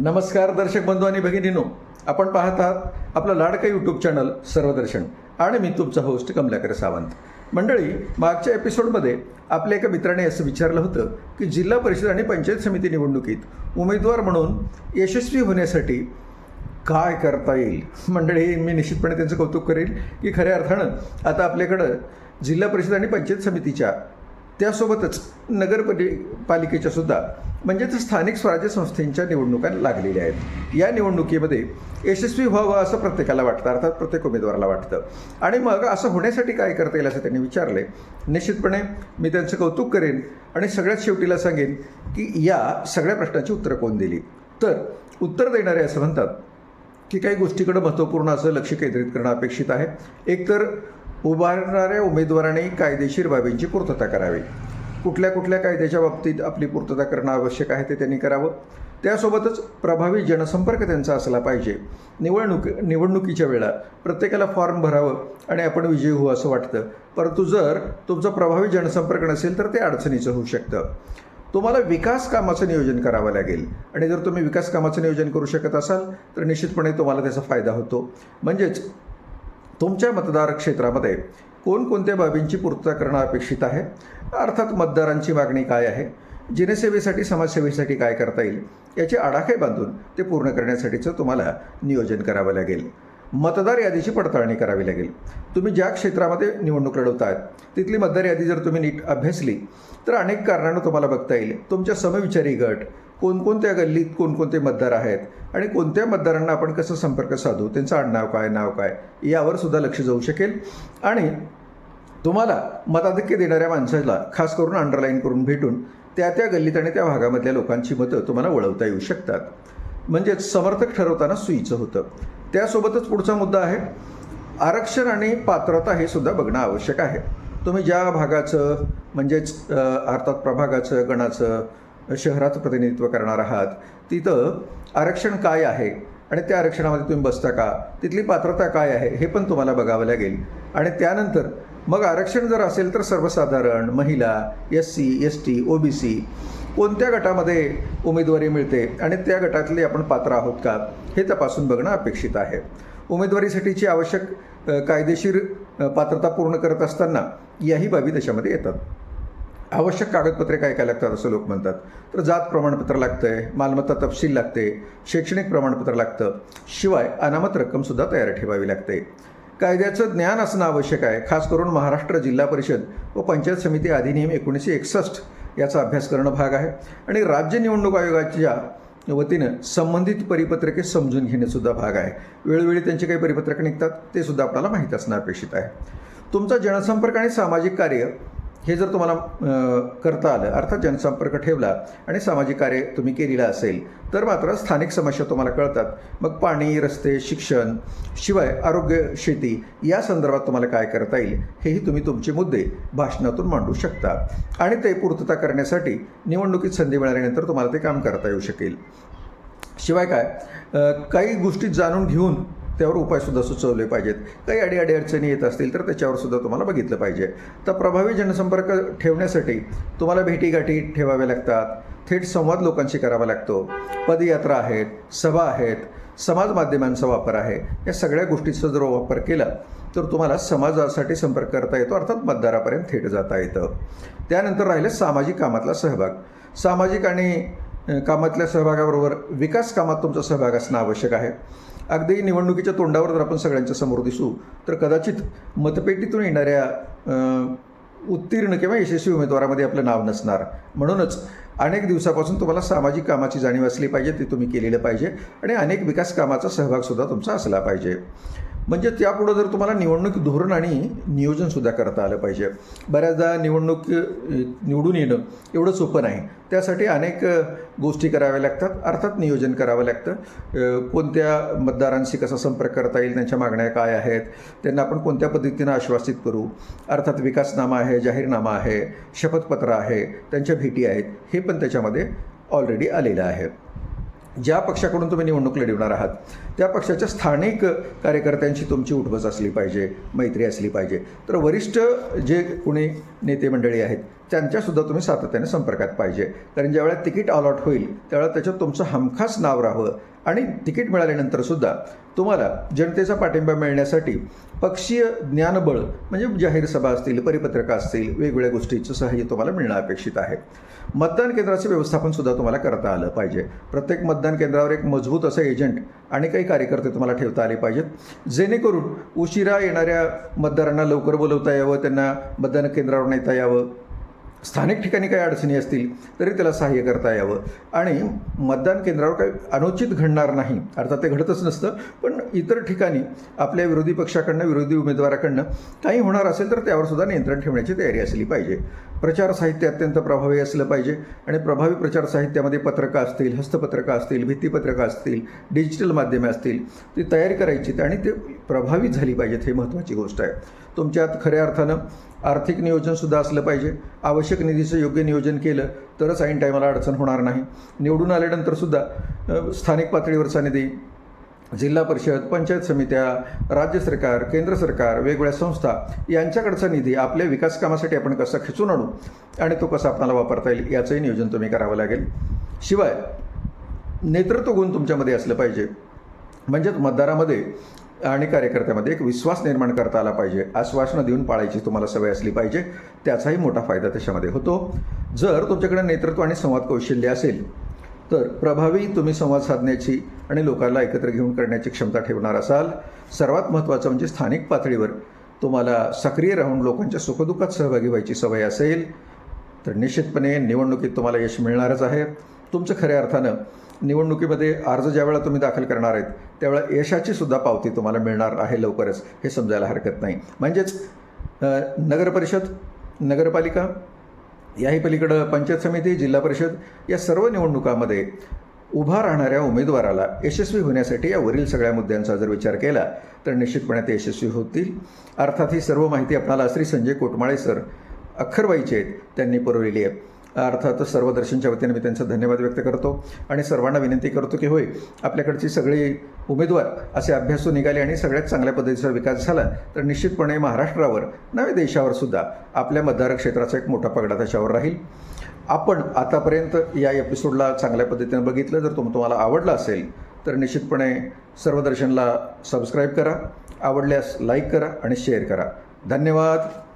नमस्कार दर्शक बंधू आणि भगिनीनो. आपण पाहत आहात आपलं लाडकं यूट्यूब चॅनल सर्वदर्शन आणि मी तुमचा होस्ट कमलाकर सावंत. मंडळी मागच्या एपिसोडमध्ये आपल्या एका मित्राने असं विचारलं होतं की जिल्हा परिषद आणि पंचायत समिती निवडणुकीत उमेदवार म्हणून यशस्वी होण्यासाठी काय करता येईल? मंडळी मी निश्चितपणे त्यांचं कौतुक करेल की खऱ्या अर्थानं आता आपल्याकडं जिल्हा परिषद आणि पंचायत समितीच्या त्यासोबतच नगरपली पालिकेच्यासुद्धा म्हणजेच स्थानिक स्वराज्य संस्थेच्या निवडणुका लागलेल्या आहेत. या निवडणुकीमध्ये यशस्वी व्हावं असं प्रत्येकाला वाटतं अर्थात प्रत्येक उमेदवाराला वाटतं. आणि मग असं होण्यासाठी काय करता येईल असं त्यांनी विचारले निश्चितपणे मी त्यांचं कौतुक करेन आणि सगळ्यात शेवटीला सांगेन की या सगळ्या प्रश्नांची उत्तरं कोण दिली? तर उत्तर देणारे असं म्हणतात की काही गोष्टीकडं महत्त्वपूर्ण असं लक्ष केंद्रित करणं अपेक्षित आहे. एकतर उभारणाऱ्या उमेदवारांनी कायदेशीर बाबींची पूर्तता करावी. कुठल्या कुठल्या कायद्याच्या बाबतीत आपली पूर्तता करणं आवश्यक आहे ते त्यांनी करावं. त्यासोबतच प्रभावी जनसंपर्क त्यांचा असला पाहिजे. निवडणूक निवडणुकीच्या वेळा प्रत्येकाला फॉर्म भरावं आणि आपण विजयी होऊ असं वाटतं. परंतु जर तुमचा प्रभावी जनसंपर्क नसेल तर ते अडचणीचं होऊ शकतं. तुम्हाला विकास कामाचं नियोजन करावं लागेल. आणि जर तुम्ही विकास कामाचं नियोजन करू शकत असाल तर निश्चितपणे तुम्हाला त्याचा फायदा होतो. म्हणजेच तुमच्या मतदार क्षेत्रामध्ये कोणकोणत्या बाबींची पूर्तता करणं अपेक्षित आहे? अर्थात मतदारांची मागणी काय आहे? जनसेवेसाठी समाजसेवेसाठी काय करता येईल? याचे आडाखे बांधून ते पूर्ण करण्यासाठीचं तुम्हाला नियोजन करावं लागेल. मतदार यादीची पडताळणी करावी लागेल. तुम्ही ज्या क्षेत्रामध्ये निवडणूक लढवत आहात तिथली मतदार यादी जर तुम्ही नीट अभ्यासली तर अनेक कारणानं तुम्हाला बघता येईल. तुमच्या समविचारी गट कोणकोणत्या गल्लीत कोणकोणते मतदार आहेत आणि कोणत्या मतदारांना आपण कसं संपर्क साधू त्यांचं आडनाव काय नाव काय यावर सुद्धा लक्ष जाऊ शकेल. आणि तुम्हाला मताधिक्य देणाऱ्या माणसाला खास करून अंडरलाईन करून भेटून त्या त्या गल्लीत आणि त्या भागामधल्या लोकांची मतं तुम्हाला वळवता येऊ शकतात. म्हणजेच समर्थक ठरवताना सुईचं होतं. त्यासोबतच पुढचा मुद्दा आहे. आरक्षण आणि पात्रता हे सुद्धा बघणं आवश्यक आहे. तुम्ही ज्या भागाचं म्हणजेच अर्थात प्रभागाचं गणाचं शहराचं प्रतिनिधित्व करणार आहात. तिथं आरक्षण काय आहे? आणि त्या आरक्षणामध्ये तुम्ही बसता का? तिथली पात्रता काय आहे? हे पण तुम्हाला बघावं लागेल. आणि त्यानंतर मग आरक्षण जर असेल तर सर्वसाधारण महिला S C S T O B C कोणत्या गटामध्ये उमेदवारी मिळते? आणि त्या गटातले आपण पात्र आहोत का? हे तपासून बघणं अपेक्षित आहे. उमेदवारीसाठीची आवश्यक कायदेशीर पात्रता पूर्ण करत असताना याही बाबी त्याच्यामध्ये येतात. आवश्यक कागदपत्रे काय काय लागतात असं लोक म्हणतात. तर जात प्रमाणपत्र लागतं आहे मालमत्ता तपशील लागते शैक्षणिक प्रमाणपत्र लागतं शिवाय अनामत रक्कमसुद्धा तयार ठेवावी लागते. कायद्याचं ज्ञान असणं आवश्यक आहे खास करून महाराष्ट्र जिल्हा परिषद व पंचायत समिती अधिनियम एकोणीसशे एकसष्ट याचा अभ्यास करणं भाग आहे. आणि राज्य निवडणूक आयोगाच्या वतीनं संबंधित परिपत्रके समजून घेणेसुद्धा भाग आहे. वेळोवेळी त्यांचे काही परिपत्रक निघतात ते सुद्धा आपल्याला माहीत असणं अपेक्षित आहे. तुमचा जनसंपर्क आणि सामाजिक कार्य हे जर तुम्हाला करता आलं अर्थात जनसंपर्क ठेवला आणि सामाजिक कार्य तुम्ही केलेलं असेल तर मात्र स्थानिक समस्या तुम्हाला कळतात. मग पाणी रस्ते शिक्षण शिवाय आरोग्य शेती या संदर्भात तुम्हाला काय करता येईल हेही तुम्ही तुमचे मुद्दे भाषणातून मांडू शकता. आणि ते पूर्तता करण्यासाठी निवडणुकीत संधी मिळाल्यानंतर तुम्हाला ते काम करता येऊ शकेल. शिवाय काय काही गोष्टी जाणून घेऊन त्यावर उपायसुद्धा सुचवले पाहिजेत. काही अडी अडी अडचणी येत असतील तर त्याच्यावर सुद्धा तुम्हाला बघितलं पाहिजे. तर प्रभावी जनसंपर्क ठेवण्यासाठी तुम्हाला भेटीगाठी ठेवाव्या लागतात. थेट संवाद लोकांशी करावा लागतो. पदयात्रा आहेत सभा आहेत समाज माध्यमांचा वापर आहे. या सगळ्या गोष्टीचा जर वापर केला तर तुम्हाला समाजासाठी संपर्क करता येतो अर्थात मतदारापर्यंत थेट जाता येतं. त्यानंतर राहिलं सामाजिक कामातला सहभाग. सामाजिक आणि कामातल्या सहभागाबरोबर विकास कामात तुमचा सहभाग असणं आवश्यक आहे. अगदी निवडणुकीच्या तोंडावर जर आपण सगळ्यांच्या समोर दिसू तर कदाचित मतपेटीतून येणाऱ्या उत्तीर्ण किंवा यशस्वी उमेदवारामध्ये आपलं नाव नसणार. म्हणूनच अनेक दिवसापासून तुम्हाला सामाजिक कामाची जाणीव असली पाहिजे ते तुम्ही केलेलं पाहिजे आणि अनेक विकास कामाचा सहभागसुद्धा तुमचा असला पाहिजे. म्हणजे त्यापुढं जर तुम्हाला निवडणूक धोरण आणि नियोजनसुद्धा करता आलं पाहिजे. बऱ्याचदा निवडणूक निवडून येणं एवढं सोपं नाही. त्यासाठी अनेक गोष्टी कराव्या लागतात. अर्थात नियोजन करावं लागतं. कोणत्या मतदारांशी कसा संपर्क करता येईल त्यांच्या मागण्या काय आहेत त्यांना आपण कोणत्या पद्धतीनं आश्वासित करू? अर्थात विकासनामा आहे जाहीरनामा आहे शपथपत्र आहे त्यांच्या भेटी आहेत हे पण त्याच्यामध्ये ऑलरेडी आलेलं आहे. ज्या पक्षाकडून तुम्ही निवडणूक लढवणार आहात त्या पक्षाच्या स्थानिक कार्यकर्त्यांशी तुमची उठबस असली पाहिजे मैत्री असली पाहिजे. तर वरिष्ठ जे कोणी नेते मंडळी आहेत त्यांच्यासुद्धा तुम्ही सातत्याने संपर्कात पाहिजे. कारण ज्यावेळेला तिकीट अलॉट होईल त्यावेळेला त्याच्यात तुमचं हमखास नाव राहावं आणि तिकीट मिळाल्यानंतरसुद्धा तुम्हाला जनतेचा पाठिंबा मिळण्यासाठी पक्षीय ज्ञानबळ म्हणजे जाहीर सभा असतील परिपत्रकं असतील वेगवेगळ्या गोष्टीचं सहाय्य तुम्हाला मिळणं अपेक्षित आहे. मतदान केंद्राचं व्यवस्थापनसुद्धा तुम्हाला करता आलं पाहिजे. प्रत्येक मतदान केंद्रावर एक मजबूत असं एजंट आणि काही कार्यकर्ते तुम्हाला ठेवता आले पाहिजेत. जेणेकरून उशिरा येणाऱ्या मतदारांना लवकर बोलवता यावं त्यांना मतदान केंद्रावर नेता यावं. स्थानिक ठिकाणी काही अडचणी असतील तरी त्याला सहाय्य करता यावं. आणि मतदान केंद्रावर काही अनुचित घडणार नाही. अर्थात ते घडतच नसतं पण इतर ठिकाणी आपल्या विरोधी पक्षाकडनं विरोधी उमेदवाराकडनं काही होणार असेल तर त्यावर सुद्धा नियंत्रण ठेवण्याची तयारी असली पाहिजे. प्रचार साहित्य अत्यंत प्रभावी असलं पाहिजे आणि प्रभावी प्रचार साहित्यामध्ये पत्रकं असतील हस्तपत्रकं असतील भित्तीपत्रकं असतील डिजिटल माध्यमे असतील ती तयारी करायची आणि ते प्रभावी झाली पाहिजेत हे महत्त्वाची गोष्ट आहे. तुमच्यात खऱ्या अर्थानं आर्थिक नियोजनसुद्धा असलं पाहिजे. आवश्यक निधीचं योग्य नियोजन केलं तरच ऐन टायमाला अडचण होणार नाही. निवडून आल्यानंतरसुद्धा स्थानिक पातळीवरचा निधी जिल्हा परिषद पंचायत समित्या राज्य सरकार केंद्र सरकार वेगवेगळ्या संस्था यांच्याकडचा निधी आपल्या विकास कामासाठी आपण कसा खिचून आणू आणि तो कसा आपणाला वापरता येईल याचंही नियोजन तुम्ही करावं लागेल. शिवाय नेतृत्व गुण तुमच्यामध्ये असलं पाहिजे. म्हणजेच मतदारामध्ये आणि कार्यकर्त्यामध्ये एक विश्वास निर्माण करता आला पाहिजे. आश्वासनं देऊन पाळायची तुम्हाला सवय असली पाहिजे. त्याचाही मोठा फायदा त्याच्यामध्ये होतो. जर तुमच्याकडे नेतृत्व आणि संवाद कौशल्य असेल तर प्रभावी तुम्ही संवाद साधण्याची आणि लोकांना एकत्र घेऊन करण्याची क्षमता ठेवणार असाल. सर्वात महत्त्वाचं म्हणजे स्थानिक पातळीवर तुम्हाला सक्रिय राहून लोकांच्या सुखदुःखात सहभागी व्हायची सवय असेल तर निश्चितपणे निवडणुकीत तुम्हाला यश मिळणारच आहे. तुमचं खऱ्या अर्थानं निवडणुकीमध्ये अर्ज ज्यावेळेला तुम्ही दाखल करणार आहेत त्यावेळेला यशाची सुद्धा पावती तुम्हाला मिळणार आहे लवकरच हे समजायला हरकत नाही. म्हणजेच नगरपरिषद नगरपालिका याही पलीकडं पंचायत समिती जिल्हा परिषद या सर्व निवडणुकामध्ये उभा राहणाऱ्या उमेदवाराला यशस्वी होण्यासाठी या वरील सगळ्या मुद्द्यांचा जर विचार केला तर निश्चितपणे ते यशस्वी होतील. अर्थात ही सर्व माहिती आपणाला श्री संजय कोटमाळे सर अख्खरबाईचे आहेत त्यांनी पुरवलेली आहे. अर्थात सर्वदर्शनच्या वतीने मी त्यांचा धन्यवाद व्यक्त करतो आणि सर्वांना विनंती करतो की होय आपल्याकडची सगळी उमेदवार असे अभ्यासू निघाले आणि सगळ्यात चांगल्या पद्धतीचा विकास झाला तर निश्चितपणे महाराष्ट्रावर नव्या देशावर सुद्धा आपल्या मतदार क्षेत्राचा एक मोठा पगडा त्याच्यावर राहील. आपण आतापर्यंत या एपिसोडला चांगल्या पद्धतीनं बघितलं जर तुम तुम्हाला आवडलं असेल तर निश्चितपणे सर्वदर्शनला सबस्क्राईब करा आवडल्यास लाईक करा आणि शेअर करा. धन्यवाद.